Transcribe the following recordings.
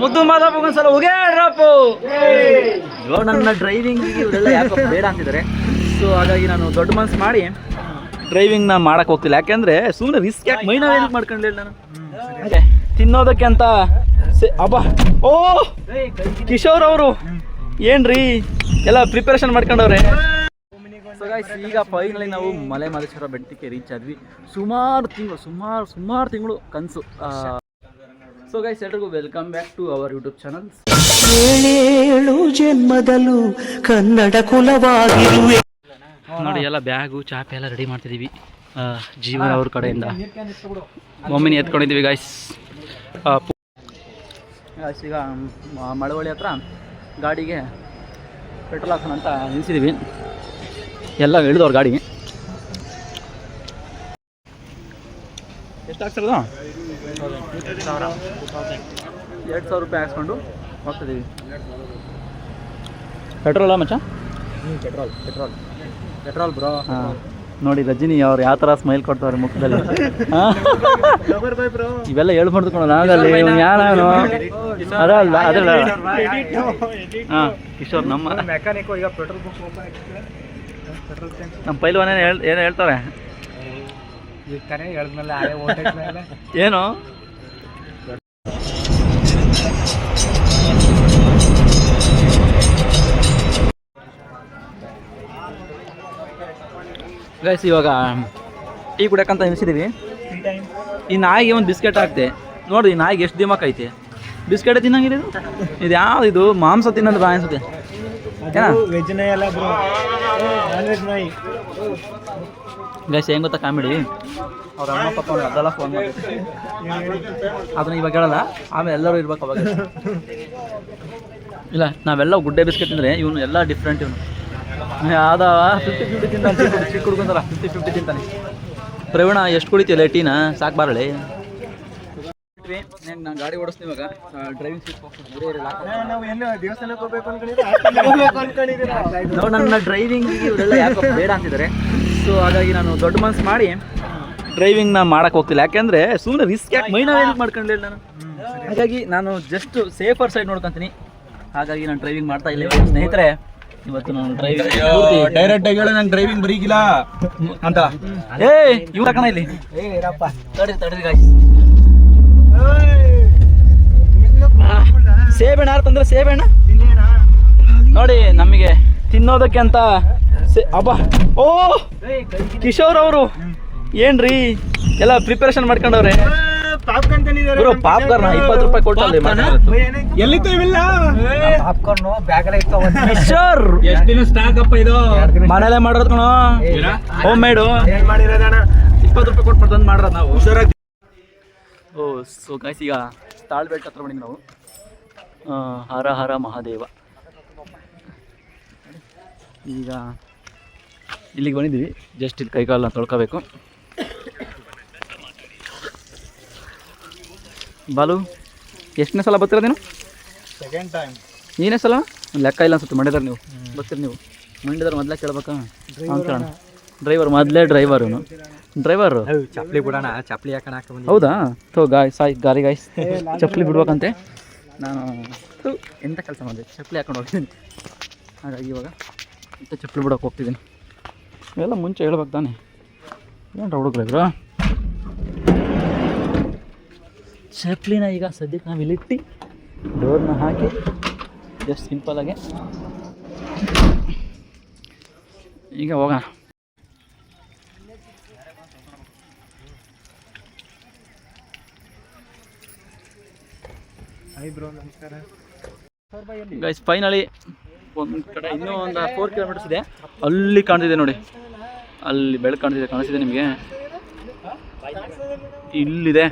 ಮುದ್ದು ಮಾದಪ್ಪ ಒಂದ್ಸಲ ಡ್ರಾಪ್ ಇವಾಗ ನನ್ನ ಡ್ರೈವಿಂಗ್ ಇವರೆಲ್ಲ ಯಾಕೋ ಬೇಡ ಅಂತಿದ್ದಾರೆ. ಸೊ ಹಾಗಾಗಿ ನಾನು ದೊಡ್ಡ ಮನ್ಸು ಮಾಡಿ ಡ್ರೈವಿಂಗ್ ಮಾಡಕ್ಕೆ ಮಾಡಕ್ ಹೋಗ್ತಿಲ್ಲ. ಯಾಕೆಂದ್ರೆ ಸುಮ್ಮನೆ ರಿಸ್ಕ್ ಯಾಕೆ ಮೈನ ಏನಕ್ಕೆ ಮಾಡ್ಕೊಂಡ್ಲಿಲ್ಲ ನಾನು? ತಿನ್ನೋದಕ್ಕೆ ಅಂತ ಅಬ್ಬಾ. ಓ, ಕಿಶೋರ್ ಅವರು. ಏನ್ರಿ? ಎಲ್ಲ ಪ್ರಿಪರೇಷನ್ ಮಾಡ್ಕೊಂಡವ್ರೆ. ಈಗ ಫೈನಲಿ ನಾವು ಮಲೆ ಮಲೇಶ್ವರ ಬೆಟ್ಟಕ್ಕೆ ರೀಚ್ ಆದ್ವಿ. ಸುಮಾರು ತಿಂಗಳು, ಸುಮಾರು ಸುಮಾರು ತಿಂಗಳು ಕನಸು ಸೊ ಗೈಸ್ ಎಲ್ರಿಗೂ welcome back to our YouTube channel ಏಳೇಳು ಜನ್ಮದಲ್ಲೂ ಕನ್ನಡ ಕುಲವಾಗಿರುವೆ. ನೋಡಿ ಎಲ್ಲ ಬ್ಯಾಗು ಚಾಪೆ ಎಲ್ಲ ರೆಡಿ ಮಾಡ್ತಿದ್ದೀವಿ ಜೀವನ ಅವ್ರ ಕಡೆಯಿಂದ. ಮಮ್ಮಿನಿ ಎತ್ಕೊಂಡಿದ್ದೀವಿ ಗಾಯ್ಸ್ ಗಾಯ್ಸ್ ಈಗ ಮಳವಳ್ಳಿ ಹತ್ರ ಗಾಡಿಗೆ ಪೆಟ್ರೋಲ್ ಹಾಕೋಣ ಅಂತ ನಿಲ್ಸಿದ್ದೀವಿ ಎಲ್ಲ ಇಳಿದವ್ರು ಗಾಡಿಗೆ. ಎಷ್ಟು ಆಗ್ತಿರೋದು ಎರಡು ಸಾವಿರ ರೂಪಾಯಿ ಹಾಕ್ಸ್ಕೊಂಡು ಹೋಗ್ತಿದ್ದೀವಿ ಪೆಟ್ರೋಲ ಮಚ್ಚ? Petrol petrol. ಪೆಟ್ರೋಲ್ ಬ್ರೋ ಹಾಂ. ನೋಡಿ ರಜಿನಿ ಅವ್ರು ಯಾವ ಥರ ಸ್ಮೈಲ್ ಕೊಡ್ತಾವ್ರೆ ಮುಖದಲ್ಲಿ? ಇವೆಲ್ಲ ಹೇಳ್ಬಾರ್ದು ಕಣ ನಾಗಲ್ಲಿ ಯಾರು ಅದಲ್ಲ ಅದಲ್ಲ ಹಾಂ ಕಿಶೋರ್ ನಮ್ಮ ಮೆಕ್ಯಾನಿಕ್ ಈಗ ಪೆಟ್ರೋಲ್ ನಮ್ಮ ಪೈಲ್ವಾನೇನು ಹೇಳ್ ಏನು ಹೇಳ್ತಾರೆ ಈಗ ತಾನೇ ಹೇಳಿದ್ಮೇಲೆ ಆಳೆ ಓಟೈದ್ಮೇಲೆ. ಏನು? ಗೈಸ್ ಇವಾಗ ಟೀ ಕುಡಿಯಕ್ಕಂತ ನಿಲ್ಸಿದ್ದೀವಿ ಈ ನಾಯಿಗೆ ಒಂದು ಬಿಸ್ಕೆಟ್ ಹಾಕ್ತೆ ನೋಡಿ ಈ ನಾಯಿಗೆ ಎಷ್ಟು ದಿಮಕ್ ಐತೆ. ಬಿಸ್ಕೆಟ್ ತಿನ್ನಂಗಿದೆ ಇದು ಯಾವ ಯಾವ್ದು ಇದು? ಮಾಂಸ ತಿನ್ನೋದು ಬಾ ಅನ್ಸುತ್ತೆ. ಏನಾ? ವೆಜ್ ನಾಯಿ ಅಲ್ಲ ನಾನ್ ವೆಜ್ ನಾಯಿ. ಗೈಸ್ ಹೆಂಗೆ ಗೊತ್ತಾ ಕಾಮಿಡಿ? ಅವ್ರ ಅಮ್ಮ ಪಪ್ಪ ಅವ್ರು ಅದೆಲ್ಲ ಫೋನ್ ಮಾಡಿ ಅದನ್ನ ಇವಾಗ ಹೇಳಲ್ಲ ಆಮೇಲೆ ಎಲ್ಲರೂ ಇರ್ಬೇಕು ಅವಾಗ. ಇಲ್ಲ ನಾವೆಲ್ಲ ಗುಡ್ಡೆ ಬಿಸ್ಕೆಟ್ ತಿಂದ್ರೆ ಇವನು ಎಲ್ಲ ಡಿಫ್ರೆಂಟ್ ಇವನು. ಅದಾವ ಫಿಫ್ಟಿ ಫಿಫ್ಟಿ ತಿಂತಾನೆ ಚಿಕ್ಕ ಹುಡ್ಗ- ಚಿಕ್ಕ ಹುಡುಗಂದಲ್ಲ ಫಿಫ್ಟಿ ಫಿಫ್ಟಿ ತಿಂತಾನೆ. ಪ್ರವೀಣ ಎಷ್ಟು ಕುಡಿತೀಯಲ್ಲ ಟೀನ? ಸಾಕು ಬಾರಳೆ. ನಾನು ಗಾಡಿ ಓಡಿಸ್ತೀನಿ ಇವಾಗ. ಡ್ರೈವಿಂಗ್ ನಾವು ನನ್ನ ಡ್ರೈವಿಂಗ್ ಇವರೆಲ್ಲ ಯಾಕೋ ಬೇಡ ಅಂತಿದ್ದಾರೆ ಸೊ ಹಾಗಾಗಿ ನಾನು ದೊಡ್ಡ ಮನ್ಸು ಮಾಡಿ ಡ್ರೈವಿಂಗ್ ನಾನು ಮಾಡಕ್ಕೆ ಹೋಗ್ತಿಲ್ಲ. ಯಾಕೆಂದ್ರೆ ಸುಮ್ಮನೆ ರಿಸ್ಕ್ ಯಾಕೆ ಮೈನ ಏನಕ್ಕೆ ಮಾಡ್ಕೊಂಡಿಲ್ಲ ನಾನು? ಹಾಗಾಗಿ ನಾನು ಜಸ್ಟ್ ಸೇಫರ್ ಸೈಡ್ ನೋಡ್ಕೊಂತೀನಿ. ಹಾಗಾಗಿ ನಾನು ಡ್ರೈವಿಂಗ್ ಮಾಡ್ತಾ ಇಲ್ಲ ಸ್ನೇಹಿತರೆ. ಇವತ್ತು ನಾನು ಡ್ರೈವಿಂಗ್ ಡೈರೆಕ್ಟ್ ಆಗಿ ಹೇಳ ನಂಗೆ ಡ್ರೈವಿಂಗ್ ಬರೀಗಿಲ್ಲ. ಅಂತ. ಏ ಇವ್ರ ಕಣ ಇಲ್ಲಿ. ಏ ಇರಪ್ಪ. ಗಾಯ್ಸ್ ಸೇಬೆಣ್ಣ ಯಾರು ತಂದ್ರೆ ಸೇಬೆಣ್ಣ ನೋಡಿ ನಮಗೆ ತಿನ್ನೋದಕ್ಕೆ ಅಂತ ಅಬ್ಬಾ. ಓ ಕಿಶೋರ್ ಅವರು. ಏನ್ರಿ? ಎಲ್ಲ ಪ್ರಿಪರೇಷನ್ ಮಾಡ್ಕೊಂಡವ್ರೆ. ಗುರು ಪಾಪ್ಕಾರ್ನ್ ಇಪ್ಪತ್ತು ರೂಪಾಯಿ ಕೊಟ್ಟಲ್ಲಿ ಎಲ್ಲಿತ್ತು ಇವಿಲ್ಲ ಪಾಪ್ಕಾರ್ನ್ ಬ್ಯಾಗ್ ಎಲ್ಲ ಇತ್ತು ಕಿಶೋರ್! ಎಷ್ಟು ದಿನ ಸ್ಟಾಕ್ ಅಪ್ಪ ಇದು? ಮನೇಲೆ ಮಾಡಿರೋದು ಕಣೋ. ಹೋಮ್ ಮೇಡು ಏನ್ ಮಾಡಿರೋದಣ್ಣ ಇಪ್ಪತ್ತು ರೂಪಾಯಿ ಕೊಟ್ಟು ತಂದು ಮಾಡೋದು ನಾವು. ಓ ಸೊ ಗೈಸ್ ಈಗ ತಾಳ್ಬೆಟ್ಟ ಹತ್ರ ಬಂದಿದ್ದು ನಾವು. ಹರ ಹರ ಮಹಾದೇವ. ಈಗ ಇಲ್ಲಿಗೆ ಬಂದಿದ್ದೀವಿ. ಜಸ್ಟ್ ಇಲ್ಲಿ ಕೈಕಾಲನ್ನ ತೊಳ್ಕೋಬೇಕು. ಬಾಲು ಎಷ್ಟನೇ ಸಲ ಬರ್ತೀರ ನೀನು? ಸೆಕೆಂಡ್ ಟೈಮ್ ನೀನೇ ಸಲ? ಲೆಕ್ಕ ಇಲ್ಲ ಅನ್ಸುತ್ತೆ ಮಂಡ್ಯದವ್ರು ನೀವು. ಬರ್ತೀರಿ ನೀವು. ಮಂಡ್ಯದವ್ರು ಮೊದಲೇ ಕೇಳ್ಬೇಕಾ? ಡ್ರೈವರ್ ಮೊದಲೇ ಡ್ರೈವರ್ ಡ್ರೈವರು ಚಪ್ಪಲಿ ಬಿಡೋಣ ಚಪ್ಪಲಿ ಹಾಕೋಣ ಹೌದಾ? ಥೋ ಗಾಯ್ ಸಾಯ್ ಗಾರಿ ಗಾಯ್ಸ್ ಚಪ್ಪಲಿ ಬಿಡ್ಬೇಕಂತೆ. ನಾನು ಎಂಥ ಕೆಲಸ ಮಾಡಿದೆ? ಚಪ್ಪಲಿ ಹಾಕೊಂಡು ಹೋಗ್ತೀನಿ. ಹಾಗಾಗಿ ಇವಾಗ ಇಂಥ ಚಪ್ಪಲಿ ಬಿಡೋಕೆ ಹೋಗ್ತಿದ್ದೀನಿ. ಇವೆಲ್ಲ ಮುಂಚೆ ಹೇಳ್ಬೇಕು ತಾನೆ. ಏನು ಹುಡುಗ್ರ ಇದ್ರು ಚಪ್ಲಿನ ಈಗ ಸದ್ಯಕ್ಕೆ ನಾವು ಇಲ್ಲಿಟ್ಟು ಡೋರ್ನ ಹಾಕಿ ಜಸ್ಟ್ ಸಿಂಪಲಾಗೆ ಈಗ ಹೋಗೋಣ. ಗೈಸ್ ಫೈನಲಿ ಒಂದು ಕಡೆ ಇನ್ನೂ ಒಂದು ಫೋರ್ ಕಿಲೋಮೀಟರ್ಸ್ ಇದೆ. ಅಲ್ಲಿ ಕಾಣ್ತಿದೆ ನೋಡಿ. ಅಲ್ಲಿ ಬೆಳಕು ಕಾಣ್ತಿದೆ ಕಾಣಿಸ್ತಿದೆ ನಿಮಗೆ? ಇಲ್ಲಿದೆ.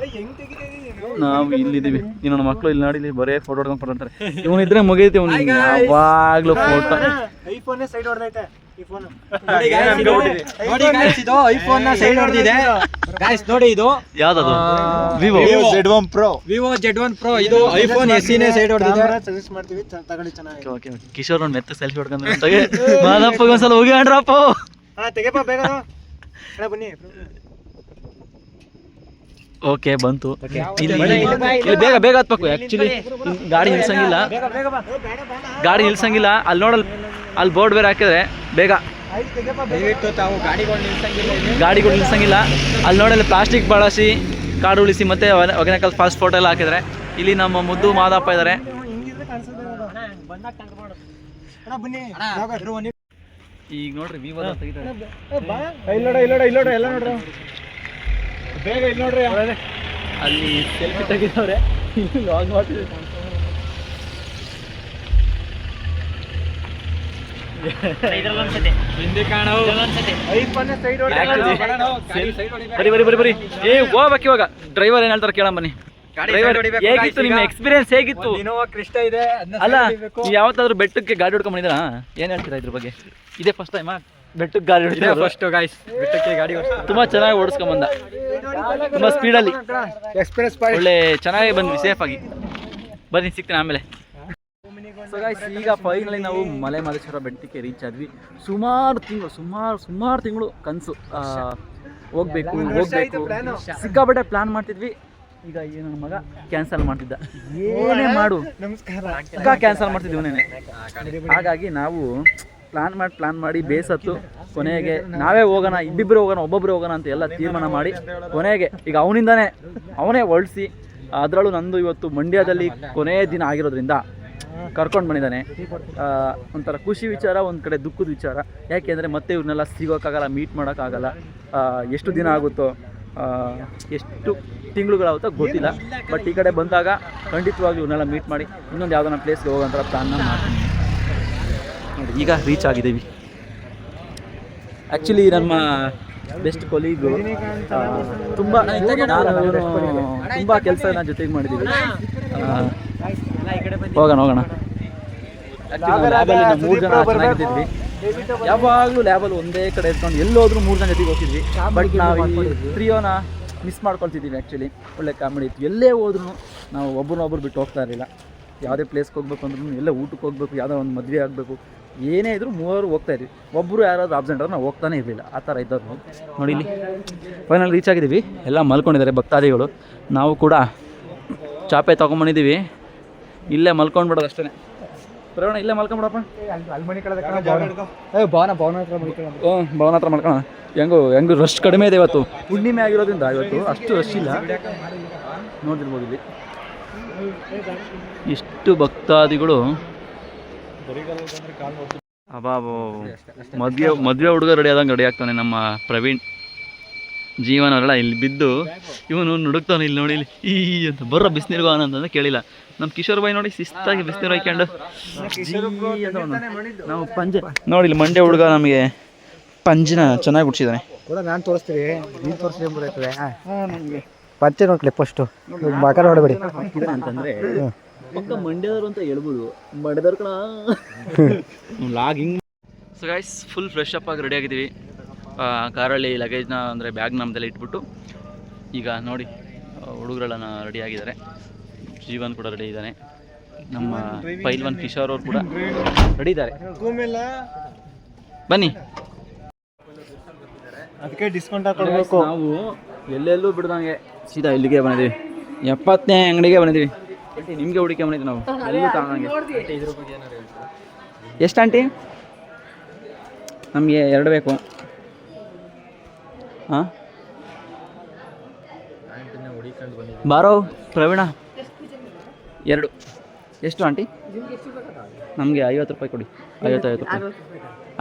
ನಾವು ಇಲ್ಲಿದ್ದೀವಿ. ಇನ್ನು ನನ್ನ ಮಕ್ಕಳು ಇಲ್ಲಿ ನೋಡಿ ಇಲ್ಲಿ ಬರೇ ಫೋಟೋ ಹೊಡ್ಕೊಂಡು ಕೊಡ್ತಾರೆ ಇವನು ಇದ್ರೆ ಮುಗಿಯುತ್ತೆ ಇವನು. ಯಾವಾಗಲೂ ಫೋಟೋ ಐಫೋನ್ ಸೈಡ್ ಹೊಡೆದೈತೆ ಈ ಫೋನ್ ನೋಡಿ guys, ಇದು ಐಫೋನ್ನ ಸೈಡ್ ಹೊಡೆದಿದೆ. ಗಾಯ್ಸ್ ನೋಡಿ ಇದು. ಯಾವ್ದದು? Vivo Z one Pro Vivo Z one Pro ಇದು ಐಫೋನ್ ಎಸ್ ನೇ ಸೈಡ್ ಹೊಡೆದಿದೆ. ಸಜೆಸ್ಟ್ ಮಾಡ್ತೀವಿ ತಗೊಳ್ಳಿ ಚೆನ್ನಾಗಿ ಕಿಶೋರ್ ಒಂದು ಮೆತ್ತ ಸೆಲ್ಫಿ ಹೊಡ್ಕೊಂಡ್ರೆ ಮಾದಪ್ಪ ಮಾದಪ್ಪಗೆ ಒಂದ್ಸಲ ಹೋಗಿ ಆಡ್ರಪ್ಪ. ಹಾ ತೆಗೆಪ್ಪ ಬೇಗ ಅಣ್ಣ ಬನ್ನಿ. ಓಕೆ ಬಂತು. ಇಲ್ಲಿ ಇಲ್ಲಿ ಬೇಗ ಬೇಗ ಹತ್ಬೇಕು ಆ್ಯಕ್ಚುಲಿ ಗಾಡಿ ನಿಲ್ಸಂಗಿಲ್ಲ. ಗಾಡಿ ನಿಲ್ಸಂಗಿಲ್ಲ. ಅಲ್ಲಿ ನೋಡಲ್ ಅಲ್ಲಿ ಬೋರ್ಡ್ ಬೇರೆ ಹಾಕಿದ್ರೆ ಬೇಗ. ಗಾಡಿಗಳು ನಿಲ್ಸಂಗಿಲ್ಲ ಇಲ್ಲಿ. ಗಾಡಿಗಳು ನಿಲ್ಸಂಗಿಲ್ಲ. ಅಲ್ಲಿ ನೋಡಲ್ಲಿ ಪ್ಲಾಸ್ಟಿಕ್ ಬಳಸಿ ಕಾಡು ಉಳಿಸಿ ಮತ್ತೆ ಒಗನಕಲ್ ಫಾಸ್ಟ್ ಫೋಟೋ ಎಲ್ಲ ಹಾಕಿದ್ರೆ ಇಲ್ಲಿ ನಮ್ಮ ಮುದ್ದು ಮಾದಪ್ಪ ಇದ್ದಾರೆ ಈಗ ನೋಡ್ರಿ ವಿವೋ ತೆಗಿತಾರೆ. ಇಲ್ಲಿ ನೋಡ ಇಲ್ಲಿ ಎಲ್ಲ ನೋಡ್ರಿ. ಬೇಗ ಇಲ್ಲಿ ನೋಡ್ರಿ. ಅಲ್ಲಿ ಸೆಲ್ಫಿ ತೆಗಿದವ್ರೆ. ಲಾಗ್. ಬರಿ ಬರಿ ಬರಿ ಬರಿ. ಏ ಹೋಗ್ಬೇಕು ಇವಾಗ. ಡ್ರೈವರ್ ಏನ್ ಹೇಳ್ತಾರೆ ಕೇಳಮ್ಮ ಬನ್ನಿ ಹೇಗಿತ್ತು ನಿಮ್ಮ. ಎಕ್ಸ್ಪೀರಿಯನ್ಸ್ ಹೇಗಿತ್ತು? ಕೃಷ್ಣ ಇನೋವಾ ಕ್ರಿಸ್ಟ ಇದೆ ಅದನ್ನ ಅಲ್ಲ ನೀವು ಯಾವತ್ತಾದ್ರೂ ಬೆಟ್ಟಕ್ಕೆ ಗಾಡಿ ಹೊಡ್ಕೊಂಡ್ ಬಂದಿದ್ದೀರಾ? ಏನ್ ಹೇಳ್ತೀರಾ ಇದ್ರ ಬಗ್ಗೆ? ಇದೇ ಫಸ್ಟ್ ಟೈಮ್ ಬೆಟ್ಟಕ್ಕೆ ಗಾಡಿ ಇದೇ ಫಸ್ಟ್ ಗಾಯ್ಸ್ ಬೆಟ್ಟಕ್ಕೆ ಗಾಡಿ ಓಡಿಸ್ತಾರೆ. ತುಂಬಾ ಚೆನ್ನಾಗಿ ಓಡಿಸ್ಕೊಂಡ್ ಬಂದ. ತುಂಬಾ ಸ್ಪೀಡಲ್ಲಿ ಎಕ್ಸ್ಪ್ರೆಸ್ ಪಾಯಿಂಟ್ ಒಳ್ಳೆ ಚೆನ್ನಾಗಿ ಬಂದ್ವಿ ಸೇಫ್ ಆಗಿ. ಬನ್ನಿ ಸಿಗ್ತೀನಿ ಆಮೇಲೆ. ಸೊ ಗಾಯ್ಸ್ ಈಗ ಫೈನಲಿ ನಾವು ಮಲೆ ಮಹದೇಶ್ವರ ಬೆಟ್ಟಕ್ಕೆ ರೀಚ್ ಆದ್ವಿ. ಸುಮಾರು ತಿಂಗಳು ಸುಮಾರು ಸುಮಾರು ತಿಂಗಳು ಕನಸು ಹೋಗ್ಬೇಕು ಹೋಗ್ಬೇಕು. ಸಿಕ್ಕಾಪಟ್ಟೆ ಪ್ಲಾನ್ ಮಾಡ್ತಿದ್ವಿ. ಈಗ ಈ ನನ್ನ ಮಗ ಕ್ಯಾನ್ಸಲ್ ಮಾಡ್ತಿದ್ದ. ಏನೇ ಮಾಡು. ನಮಸ್ಕಾರ. ಕ್ಯಾನ್ಸಲ್ ಮಾಡ್ತಿದ್ದೆ ಇವನೇನೆ ಹಾಗಾಗಿ ನಾವು ಪ್ಲಾನ್ ಮಾಡಿ ಪ್ಲಾನ್ ಮಾಡಿ ಬೇಸತ್ತು ಕೊನೆಗೆ ನಾವೇ ಹೋಗೋಣ ಇಬ್ಬಿಬ್ಬರು ಹೋಗೋಣ ಒಬ್ಬೊಬ್ರು ಹೋಗೋಣ ಅಂತ ಎಲ್ಲ ತೀರ್ಮಾನ ಮಾಡಿ ಕೊನೆಗೆ ಈಗ ಅವನಿಂದಾನೇ ಅವನೇ ಹೊರಡಿಸಿ ಅದರಲ್ಲೂ ನಂದು ಇವತ್ತು ಮಂಡ್ಯದಲ್ಲಿ ಕೊನೆಯ ದಿನ ಆಗಿರೋದ್ರಿಂದ ಕರ್ಕೊಂಡು ಬಂದಿದ್ದಾನೆ. ಒಂಥರ ಖುಷಿ ವಿಚಾರ ಒಂದು ಕಡೆ ದುಃಖದ ವಿಚಾರ. ಯಾಕೆಂದರೆ ಮತ್ತೆ ಇವ್ರನ್ನೆಲ್ಲ ಸಿಗೋಕ್ಕಾಗಲ್ಲ ಮೀಟ್ ಮಾಡೋಕ್ಕಾಗಲ್ಲ. ಎಷ್ಟು ದಿನ ಆಗುತ್ತೋ ಎಷ್ಟು ತಿಂಗಳುಗಳಾಗುತ್ತೋ ಗೊತ್ತಿಲ್ಲ. ಬಟ್ ಈ ಕಡೆ ಬಂದಾಗ ಖಂಡಿತವಾಗಿ ಇವನ್ನೆಲ್ಲ ಮೀಟ್ ಮಾಡಿ ಇನ್ನೊಂದು ಯಾವುದೋ ಪ್ಲೇಸ್ಗೆ ಹೋಗೋಂಥ ಪ್ಲಾನ್ನ ಮಾಡ್ತೀನಿ. ನೋಡಿ ಈಗ ರೀಚ್ ಆಗಿದ್ದೀವಿ. ಆ್ಯಕ್ಚುಲಿ ನಮ್ಮ ಬೆಸ್ಟ್ ಕೊಲೀಗು ತುಂಬ ತುಂಬ ಕೆಲಸನ ಜೊತೆಗೆ ಮಾಡಿದ್ದೀವಿ ಹೋಗೋಣ ಹೋಗೋಣ. ಮೂರು ಜನ ಚೆನ್ನಾಗಿದ್ವಿ ಯಾವಾಗಲೂ ಲ್ಯಾಬಲ್ ಒಂದೇ ಕಡೆ ಇಟ್ಕೊಂಡು ಎಲ್ಲೋದ್ರೂ ಮೂರು ಜನ ಜೊತೆಗೆ ಹೋಗ್ತಿದ್ವಿ. ಬಟ್ ನಾವು ಈ ತ್ರಿಯೋನ ಮಿಸ್ ಮಾಡ್ಕೊಳ್ತಿದ್ದೀವಿ ಆ್ಯಕ್ಚುಲಿ ಒಳ್ಳೆ ಕಾಮಿಡಿ ಇತ್ತು. ಎಲ್ಲೇ ಹೋದ್ರೂ ನಾವು ಒಬ್ಬರನ್ನೊಬ್ರು ಬಿಟ್ಟು ಹೋಗ್ತಾ ಇರಲಿಲ್ಲ. ಯಾವುದೇ ಪ್ಲೇಸ್ಗೆ ಹೋಗ್ಬೇಕು ಅಂದ್ರೂ ಎಲ್ಲ ಊಟಕ್ಕೆ ಹೋಗ್ಬೇಕು ಯಾವುದೋ ಒಂದು ಮದುವೆ ಆಗಬೇಕು ಏನೇ ಇದ್ರೂ ಮೂವರು ಹೋಗ್ತಾ ಇದ್ವಿ. ಒಬ್ಬರು ಯಾರಾದ್ರೂ ಆಬ್ಸೆಂಟ್ ಆದ್ರೆ ನಾವು ಹೋಗ್ತಾನೆ ಇರಲಿಲ್ಲ. ಆ ಥರ ಇದ್ದವ್ರು ನೋಡಿ ಇಲ್ಲಿ ಫೈನಲ್ ರೀಚ್ ಆಗಿದ್ದೀವಿ. ಎಲ್ಲ ಮಲ್ಕೊಂಡಿದ್ದಾರೆ ಭಕ್ತಾದಿಗಳು. ನಾವು ಕೂಡ ಚಾಪೆ ತೊಗೊಂಬಂದಿದ್ದೀವಿ. ಇಲ್ಲೇ ಮಲ್ಕೊಂಡ್ಬಿಡೋದು ಅಷ್ಟೇ ಪ್ರವೀಣ ಇಲ್ಲೇ ಮಲ್ಕೊಂಬಿಡಪ್ಪ. ಅಲ್ಲಿ ಮನೆ ಕಡೆ ಭವನ ಭವನ ಹತ್ರ ಕಡೆ ಹ್ಞೂ ಭವನ ಹತ್ರ ಮಾಡ್ಕೋಣ ಹೆಂಗು ಹೆಂಗು ರಶ್ ಕಡಿಮೆ ಇದೆ ಇವತ್ತು. ಹುಣ್ಣಿಮೆ ಆಗಿರೋದ್ರಿಂದ ಇವತ್ತು ಅಷ್ಟು ರಶ್ ಇಲ್ಲ. ನೋಡಿರ್ಬೋದು ಇಲ್ಲಿ. ಇಷ್ಟು ಭಕ್ತಾದಿಗಳು. ಅಬಾಬೋ. ಮದುವೆ ಮದುವೆ ಹುಡುಗ ರೆಡಿ ಆದಂಗೆ ರೆಡಿ ಆಗ್ತಾನೆ ನಮ್ಮ ಪ್ರವೀಣ್. ಜೀವನವರೆಲ್ಲ ಇಲ್ಲಿ ಬಿದ್ದು ಇವನು ನುಡುಕ್ತಾನೆ ಇಲ್ಲಿ ನೋಡಿ ಇಲ್ಲಿ. ಈ ಅಂತ ಬರ್ರ ಬಿಸಿನೀರು ಅಂತಂದ್ರೆ ಕೇಳಿಲ್ಲ. ನಮ್ಮ ಕಿಶೋರ್ ಬಾಯಿ ನೋಡಿ ಶಿಸ್ತಾಗಿ ಬಿಸಿನೀರು ಹಾಕ್ಕೊಂಡು. ನಾವು ಪಂಜೆ ನೋಡಿ ಇಲ್ಲಿ ಮಂಡ್ಯ ಹುಡುಗ ನಮಗೆ ಪಂಜಿನ ಚೆನ್ನಾಗಿ ಹುಡ್ಸಿದ್ದಾನೆ ನಾನು ತೋರಿಸ್ತೀವಿ ನೀನು ಪಂಚೆ ನೋಡ್ಲಿ ಫಸ್ಟು ಮಕ ನೋಡಬೇಡಿ ಅಂತಂದ್ರೆ ಪಕ್ಕ ಮಂಡ್ಯದವರು ಅಂತ ಹೇಳ್ಬೋದು. ಮಂಡ್ಯದವ್ರ ಕಣ. ಲಾಗ್ ಹಿಂಗ್ so guys full fresh up ಆಗಿ ರೆಡಿ ಆಗಿದ್ದೀವಿ. ಕಾರಲ್ಲಿ ಲಗೇಜ್ನ ಅಂದರೆ ಬ್ಯಾಗ್ ನಮ್ಮದೆಲ್ಲ ಇಟ್ಬಿಟ್ಟು ಈಗ ನೋಡಿ ಹುಡುಗರೆಲ್ಲ ರೆಡಿ ಆಗಿದ್ದಾರೆ. ಜೀವನ್ ಕೂಡ ರೆಡಿ ಇದ್ದಾನೆ. ನಮ್ಮ ಪೈಲ್ವನ್ ಕಿಶೋರ್ ಅವರು ಕೂಡ ರೆಡಿ ಇದ್ದಾರೆ. ಬನ್ನಿ. ಅದಕ್ಕೆ ಡಿಸ್ಕೌಂಟ್ ಹಾಕೊಳ್ಬೇಕು. ನಾವು ಎಲ್ಲೆಲ್ಲೂ ಬಿಡ್ದಂಗೆ ಸೀದಾ ಇಲ್ಲಿಗೆ ಬಂದಿದ್ವಿ ಎಪ್ಪತ್ತನೇ ಅಂಗಡಿಗೆ ಬಂದಿದ್ವಿ ನಿಮಗೆ ಹುಡುಕಿ ಬಂದಿದ್ವಿ ನಾವು. ಎಲ್ಲೂ ತಗೊಂಡಂಗೆ. ಎಷ್ಟು ಆಂಟಿ? ನಮಗೆ ಎರಡು ಬೇಕು. ಹಾಂ? ಬಾರೋ ಪ್ರವೀಣ. ಎರಡು. ಎಷ್ಟು ಆಂಟಿ? ನಮಗೆ ಐವತ್ತು ರೂಪಾಯಿ ಕೊಡಿ. ಐವತ್ತೈವತ್ತು ರೂಪಾಯಿ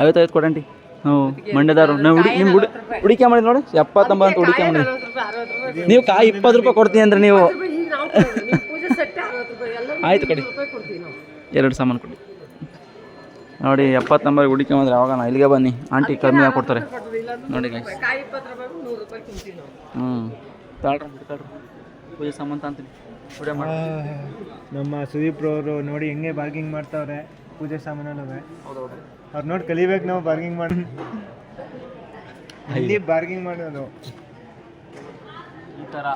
ಐವತ್ತೈವತ್ತು ಕೊಡಿ ಆಂಟಿ. ಹ್ಞೂ ಮಂಡ್ಯದಾರು ನಾವು ಹುಡುಗಿ ನಿಮ್ಮ ಹುಡು ಹುಡಿಕೆ ಮಾಡಿದ್ ನೋಡಿ ಎಪ್ಪತ್ತೊಂಬತ್ತು ಹುಡುಕೆ ಮಾಡಿ ನೀವು ಕಾಯಿ ಇಪ್ಪತ್ತು ರೂಪಾಯಿ ಕೊಡ್ತೀನಿ ಅಂದ್ರೆ ನೀವು ಆಯಿತು ಕೊಡಿ. ಎರಡು ಸಾಮಾನು ಕೊಡಿ. ನೋಡಿ ಎಪ್ಪತ್ತು ನಂಬರ್ ಹುಡುಕಿ ಬಂದ್ರೆ ಅವಾಗ ನಾ ಇಲ್ಲಿಗೆ ಬನ್ನಿ. ಆಂಟಿ ಕಮ್ಮಿ ಹಾಕ್ಕೊಡ್ತಾರೆ ಕೊಡ್ತಾರೆ ನೋಡಿ. ಹ್ಞೂ ತಾಳ್ರಿ ತಾಳ್ರಿ. ಪೂಜೆ ಸಾಮಾನು ಅಂತೀನಿ ಪೂಜೆ ಮಾಡಿ. ನಮ್ಮ ಸುದೀಪ್ ಅವರು ನೋಡಿ ಹೆಂಗೆ ಬಾರ್ಗಿಂಗ್ ಮಾಡ್ತಾವ್ರೆ ಪೂಜೆ ಸಾಮಾನು ಅವ್ರು ನೋಡಿ ಕಲಿಬೇಕು ನಾವು ಬಾರ್ಗಿಂಗ್ ಮಾಡಿ ಅಲ್ಲಿ ಬಾರ್ಗಿಂಗ್ ಮಾಡೋದು. ಈ ಥರ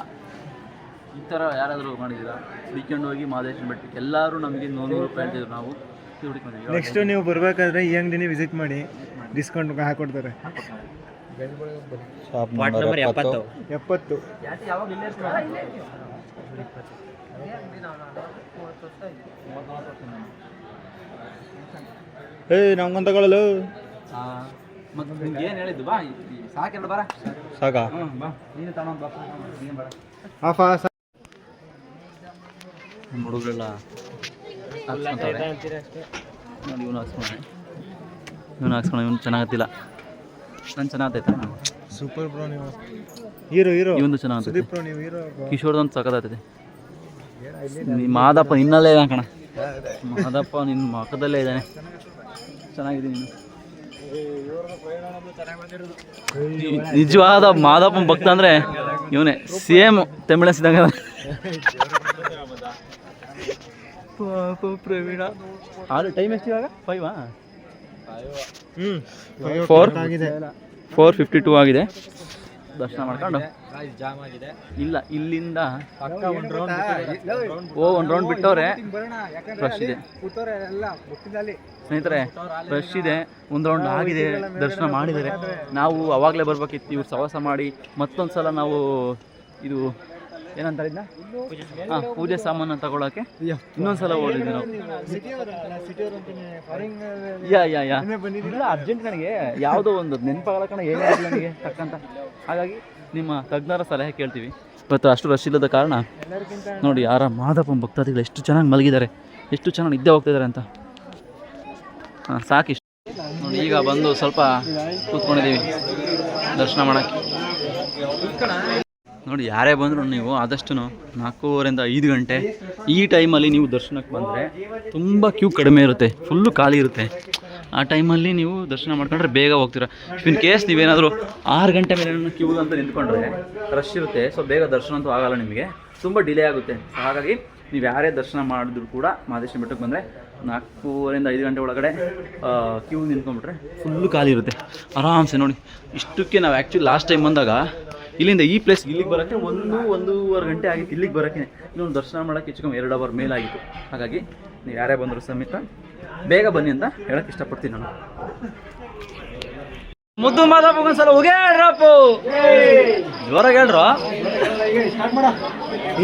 ಈ ಥರ ಯಾರಾದರೂ ಮಾಡಿದ್ದೀರಾ? ವೀಕೆಂಡ್ ಹೋಗಿ ಮಾದೇಶ್ವರ ಬೆಟ್ಟಕ್ಕೆ. ಎಲ್ಲರೂ ನಮಗೆ ನೂರು ನೂರು ರೂಪಾಯಿ ಹೇಳ್ತಿದ್ರು ನಾವು. ನೆಕ್ಸ್ಟ್ ನೀವು ಬರ್ಬೇಕಾದ್ರೆ ಈ ಅಂಗಡಿನೇ ವಿಸಿಟ್ ಮಾಡಿ ಡಿಸ್ಕೌಂಟ್ ಹಾಕೊಡ್ತಾರೆ. ಎಪ್ಪತ್ತು. ನಮ್ಗೊಂದು ತಗೊಳ್ಳಲು ಸಾಕಾ ಆಫ್ ಹುಡುಗರೆಲ್ಲ ಹಾಕ್ಸ್ಕೊಂತವ್ರೆ. ನೋಡಿ ಇವನು ಹಾಕ್ಸ್ಕೊಂಡೆ ಇವನು ಹಾಕ್ಸ್ಕೊಂಡು ಇವನು ಚೆನ್ನಾಗತ್ತಿಲ್ಲ. ನಾನು ಚೆನ್ನಾಗತ್ತೈತೆ. ಸೂಪರ್ ಬ್ರೋ ನೀವು. ಹೀರೋ ಹೀರೋ ಇವಂದು ಚೆನ್ನಾಗತ್ತೆ ಸುದೀಪ್ ಬ್ರೋ ನೀವು ಹೀರೋ ಕಿಶೋರ್ದೊಂದು ಸಖತ್ತಾಗ್ತೈತೆ. ಮಾದಪ್ಪ ನಿನ್ನಲ್ಲೇ ಇದ್ದಾನೆ ಕಣ. ಮಾದಪ್ಪ ನಿನ್ನ ಮಕ್ಕದಲ್ಲೇ ಇದ್ದಾನೆ ಚೆನ್ನಾಗಿದೆ ನೀನು. ನಿ- ನಿಜವಾದ ಮಾದಪ್ಪನ ಭಕ್ತ ಅಂದ್ರೆ ಇವನೇ. ಸೇಮ್ ತಮಿಳಸಿದಂಗ ಪಾಪ ಪ್ರವೀಣ. ಆರು ಟೈಮ್ ಎಷ್ಟು ಇವಾಗ? ಫೈವಾ ಹ್ಮ್. ಫೋರ್ ಆಗಿದೆ. ಫೋರ್ ಫಿಫ್ಟಿ ಟೂ ಆಗಿದೆ. ದರ್ಶನ ಮಾಡ್ಕೊಂಡು. ಜಾಮ್ ಆಗಿದೆ. ಇಲ್ಲ ಇಲ್ಲಿಂದ ಪಕ್ಕ ಒಂದು ರೌಂಡ್ ಓ ಒಂದು ರೌಂಡ್ ಬಿಟ್ಟವ್ರೆ. ರಶ್ ಇದೆ. ಸ್ನೇಹಿತರೆ ರಶ್ ಇದೆ. ಒಂದು ರೌಂಡ್ ಆಗಿದೆ. ದರ್ಶನ ಮಾಡಿದರೆ ನಾವು ಅವಾಗಲೇ ಬರ್ಬೇಕಿತ್ತು. ಇವ್ರು ಸವಾಸ ಮಾಡಿ ಮತ್ತೊಂದು ಸಲ ನಾವು ಇದು ಏನಂತ ಇದನ್ನ ಹಾಂ ಪೂಜೆ ಸಾಮಾನು ತಗೊಳಕ್ಕೆ ಇನ್ನೊಂದ್ಸಲ ಓಡಿದ್ವಿ ನಾವು. ಯಾ ಯಾ ಯಾ. ಬಂದಿದ್ದೀರಾ? ಇಲ್ಲ ಅರ್ಜೆಂಟ್ ನನಗೆ ಯಾವುದೋ ಒಂದು ನೆನಪಾಗಲ್ಲ ಕಣ ಏನೇ ಆಗಲ್ಲ ನನಗೆ ತಕ್ಕಂತ. ಹಾಗಾಗಿ ನಿಮ್ಮ ತಜ್ಞರ ಸಲಹೆ ಕೇಳ್ತೀವಿ. ಇವತ್ತು ಅಷ್ಟು ರಶ್ ಇಲ್ಲದ ಕಾರಣ ನೋಡಿ ಯಾರ ಮಾದಪ್ಪನ ಭಕ್ತಾದಿಗಳು ಎಷ್ಟು ಚೆನ್ನಾಗಿ ಮಲಗಿದ್ದಾರೆ. ಎಷ್ಟು ಚೆನ್ನಾಗಿ ನಿದ್ದೆ ಹೋಗ್ತಿದ್ದಾರೆ ಅಂತ. ಹಾಂ ಸಾಕಿಷ್ಟು. ನೋಡಿ ಈಗ ಬಂದು ಸ್ವಲ್ಪ ಕೂತ್ಕೊಂಡಿದ್ದೀವಿ. ದರ್ಶನ ಮಾಡೋಕ್ಕೆ. ನೋಡಿ, ಯಾರೇ ಬಂದರೂ ನೀವು ಆದಷ್ಟು ನಾಲ್ಕೂವರೆಯಿಂದ ಐದು ಗಂಟೆ ಈ ಟೈಮಲ್ಲಿ ನೀವು ದರ್ಶನಕ್ಕೆ ಬಂದರೆ ತುಂಬ ಕ್ಯೂ ಕಡಿಮೆ ಇರುತ್ತೆ ಫುಲ್ಲು ಖಾಲಿ ಇರುತ್ತೆ. ಆ ಟೈಮಲ್ಲಿ ನೀವು ದರ್ಶನ ಮಾಡ್ಕೊಂಡ್ರೆ ಬೇಗ ಹೋಗ್ತೀರ. ಇನ್ ಕೇಸ್ ನೀವೇನಾದರೂ ಆರು ಗಂಟೆ ಮೇಲೆ ಕ್ಯೂ ಅಂತ ನಿಂತ್ಕೊಂಡ್ರೆ ರಶ್ ಇರುತ್ತೆ ಸೊ ಬೇಗ ದರ್ಶನ ಅಂತೂ ಆಗಲ್ಲ ನಿಮಗೆ. ತುಂಬ ಡಿಲೇ ಆಗುತ್ತೆ. ಹಾಗಾಗಿ ನೀವು ಯಾರೇ ದರ್ಶನ ಮಾಡಿದ್ರು ಕೂಡ ಮಹದೇಶ್ವರ ಬೆಟ್ಟಕ್ಕೆ ಬಂದರೆ ನಾಲ್ಕೂವರೆಯಿಂದ ಐದು ಗಂಟೆ ಒಳಗಡೆ ಕ್ಯೂ ನಿಂತ್ಕೊಂಡ್ಬಿಟ್ರೆ ಫುಲ್ಲು ಖಾಲಿ ಇರುತ್ತೆ. ಆರಾಮ್ಸೆ ನೋಡಿ, ಇಷ್ಟಕ್ಕೆ ನಾವು ಆ್ಯಕ್ಚುಲಿ ಲಾಸ್ಟ್ ಟೈಮ್ ಬಂದಾಗ ಇಲ್ಲಿಂದ ಈ ಪ್ಲೇಸ್ ಇಲ್ಲಿಗೆ ಬರೋಕ್ಕೆ ಒಂದು ಒಂದೂವರೆ ಗಂಟೆ ಆಗಿತ್ತು. ಇಲ್ಲಿಗೆ ಬರೋಕ್ಕೆ ಇನ್ನೊಂದು ದರ್ಶನ ಮಾಡೋಕ್ಕೆ ಹೆಚ್ಚು ಕಮ್ಮಿ ಎರಡು ಅವರ್ ಮೇಲಾಗಿತ್ತು ಹಾಗಾಗಿ ನೀವು ಯಾರೇ ಬಂದರೂ ಸಮೇತ ಬೇಗ ಬನ್ನಿ ಅಂತ ಹೇಳಕ್ಕೆ ಇಷ್ಟಪಡ್ತೀನಿ ನಾನು. ಮುದ್ದು ಮಾದಪ್ಪ ಒಂದ್ಸಲ ಹೋಗ್ಯಾಡ್ರಪ್ಪು ಜೋರಾಗ ಹೇಳ್ರು?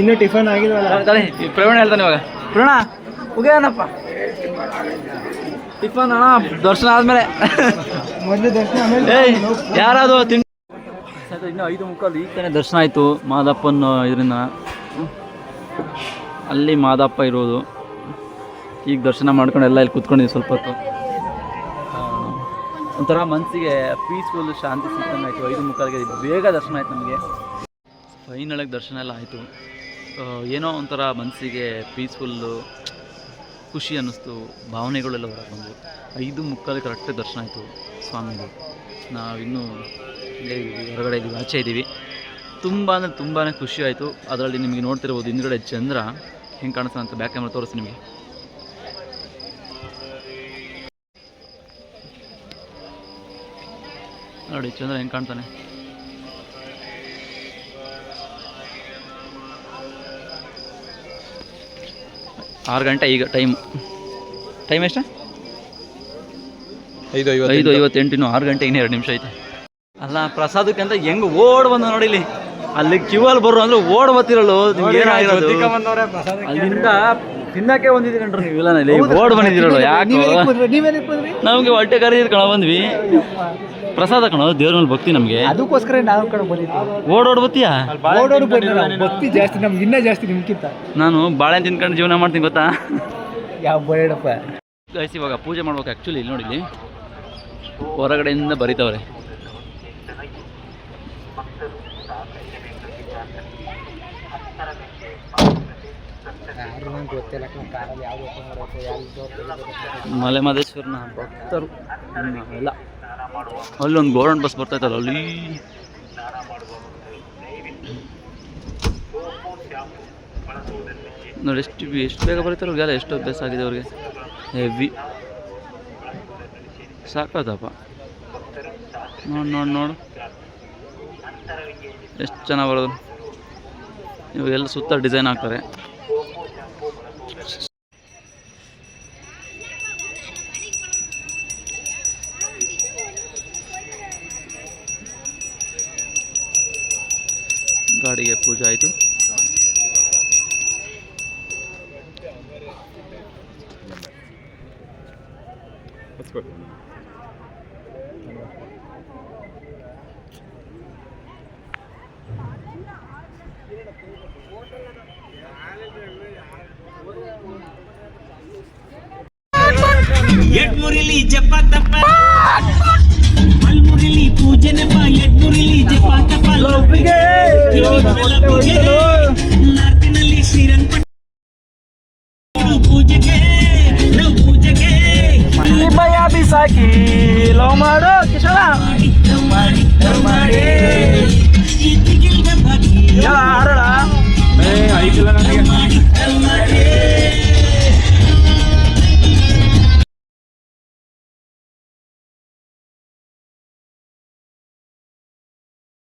ಇನ್ನು ಟಿಫನ್ ಆಗಿಲ್ಲ ಪ್ರವೀಣ ಹೇಳ್ತಾನೆ ಇವಾಗ. ಪ್ರವೀಣ ಹೋಗ್ಯಾನಪ್ಪ ಟಿಫನ್ ಅಣ್ಣ ದರ್ಶನ ಆದ್ಮೇಲೆ. ಮೊದಲು ದರ್ಶನ ಏಯ್ ಯಾರದು ತಿಂಡಿ ಇನ್ನು ಐದು ಮುಕ್ಕಾಲು ತಾನೇ ದರ್ಶನ ಆಯಿತು. ಮಾದಪ್ಪನ ಇದರಿಂದ. ಅಲ್ಲಿ ಮಾದಪ್ಪ ಇರೋದು. ಈಗ ದರ್ಶನ ಮಾಡ್ಕೊಂಡು ಎಲ್ಲ ಇಲ್ಲಿ ಕೂತ್ಕೊಂಡಿದ್ದೀವಿ ಸ್ವಲ್ಪ ಹೊತ್ತು. ಒಂಥರ ಮನಸ್ಸಿಗೆ ಪೀಸ್ಫುಲ್ ಶಾಂತಿ ಆಯಿತು. ಐದು ಮುಕ್ಕಾಲಿಗೆ ಬೇಗ ದರ್ಶನ ಆಯ್ತು ನಮಗೆ. ಫೈನಲಾಗಿ ದರ್ಶನ ಎಲ್ಲ ಆಯಿತು. ಏನೋ ಒಂಥರ ಮನಸ್ಸಿಗೆ ಪೀಸ್ಫುಲ್ಲು ಖುಷಿ ಅನ್ನಿಸ್ತು. ಭಾವನೆಗಳೆಲ್ಲ ಹೊರಗೆ ಬಂದವು. ಐದು ಮುಕ್ಕಾಲಿಗೆ ಕರೆಕ್ಟಾಗಿ ದರ್ಶನ ಆಯಿತು ಸ್ವಾಮಿದು ನಾವಿನ್ನೂ ಇಲ್ಲೇ ಹೊರಗಡೆ ಇದ್ದೀವಿ ಆಚೆ ಇದ್ದೀವಿ ತುಂಬ ಅಂದರೆ ತುಂಬಾ ಖುಷಿ ಆಯಿತು. ಅದರಲ್ಲಿ ನಿಮಗೆ ನೋಡ್ತಿರ್ಬೋದು ಹಿಂದ್ಗಡೆ ಚಂದ್ರ ಹೆಂಗೆ ಕಾಣಿಸ್ತಾ ಅಂತ ಬ್ಯಾಕ್ ಕ್ಯಾಮ್ರಾ ತೋರಿಸ್ತೀನಿ ನಿಮಗೆ. ನೋಡಿ ಚಂದ್ರ ಹೆಂಗೆ ಕಾಣ್ತಾನೆ. ಆರು ಗಂಟೆ ಈಗ ಟೈಮ್ ಟೈಮ್ ಎಷ್ಟು? ಐದು ಐದು ಐವತ್ತೆಂಟು ಇನ್ನು ಆರು ಗಂಟೆ ಇನ್ನೂ ಎರಡು ನಿಮಿಷ ಐತೆ. ಅಲ್ಲ ಪ್ರಸಾದಕ್ಕೆ ಅಂತ ಹೆಂಗ್ ಓಡ್ ಬಂದ ನೋಡಿಲಿ ಅಲ್ಲಿ ಕ್ಯೂ ಅಲ್ಲಿ ಬರೋ ಅಂದ್ರೆ ಓಡ್ ಬತ್ತಿರಲ್ಲ ನಿಮ್ಗೆ ಏನಾಗಿರೋದು ಅಲ್ಲಿಂದ ತಿನ್ನಕ್ಕೆ ಬಂದಿದ್ದೀರಿ ಕಣ್ರಿ. ಇಲ್ಲ ಇಲ್ಲಿ ಓಡ್ ಬಂದಿದ್ದೀರಲ್ಲ ಯಾಕೆ? ನಮಗೆ ಹೊಟ್ಟೆ ಕರೀದ್ ಕಣ ಬಂದ್ವಿ. ಪ್ರಸಾದ ಕಣ ದೇವ್ರ ಮೇಲೆ ಭಕ್ತಿ ನಮಗೆ. ಅದಕ್ಕೋಸ್ಕರ ನಾವು ಕಡೆ ಬಂದಿದ್ದೀವಿ ಓಡ್ ಓಡ್ ಬತ್ತೀಯಾ ಓಡೋಡು ಭಕ್ತಿ ಜಾಸ್ತಿ ನಮ್ಗೆ ಇನ್ನೂ ಜಾಸ್ತಿ ನಿಮ್ಗಿಂತ. ನಾನು ಬಾಳೆ ತಿನ್ಕೊಂಡು ಜೀವನ ಮಾಡ್ತೀನಿ ಗೊತ್ತಾ? ಯಾವ ಬೇಡಪ್ಪ ಇವಾಗ ಪೂಜೆ ಮಾಡ್ಬೇಕು ಆಕ್ಚುಲಿ ಇಲ್ಲಿ ನೋಡಿ ಇಲ್ಲಿ. ಹೊರಗಡೆಯಿಂದ ಬರೀತವ್ರೆ. ಮಲೆ ಮಹದೇಶ್ವರನ ಭಕ್ತರು. ಅಲ್ಲಿ ಎಲ್ಲ ಅಲ್ಲೊಂದು ಗೌರ್ಮೆಂಟ್ ಬಸ್ ಬರ್ತೈತಲ್ಲ ಅಲ್ಲಿ. ನೋಡಿ, ಎಷ್ಟು ಎಷ್ಟು ಬೇಗ ಬರೀತಾರೆ ಅವ್ರಿಗೆಲ್ಲ ಎಷ್ಟು ಅಭ್ಯಾಸ ಆಗಿದೆ ಅವ್ರಿಗೆ. ಹೆವಿ ಸಾಕಾದಪ್ಪ. ನೋಡಿ ನೋಡಿ, ನೋಡು. ಎಷ್ಟು ಚೆನ್ನಾಗಿ ಬರೋದು. ಇವಾಗೆಲ್ಲ ಸುತ್ತ ಡಿಸೈನ್ ಹಾಕ್ತಾರೆ. ಗಾಡಿಗೆ ಪೂಜೆ ಆಯಿತು That's good. ನಾರ್ತಿನಲ್ಲಿ ಶ್ರೀರಂಗ ಪೂಜೆಗೆ ನಾವು ಪೂಜೆಗೆ ಭಯ ಬಿಸಾಕಿ ಲವ್ ಮಾಡೋ ಕಿಶೋರ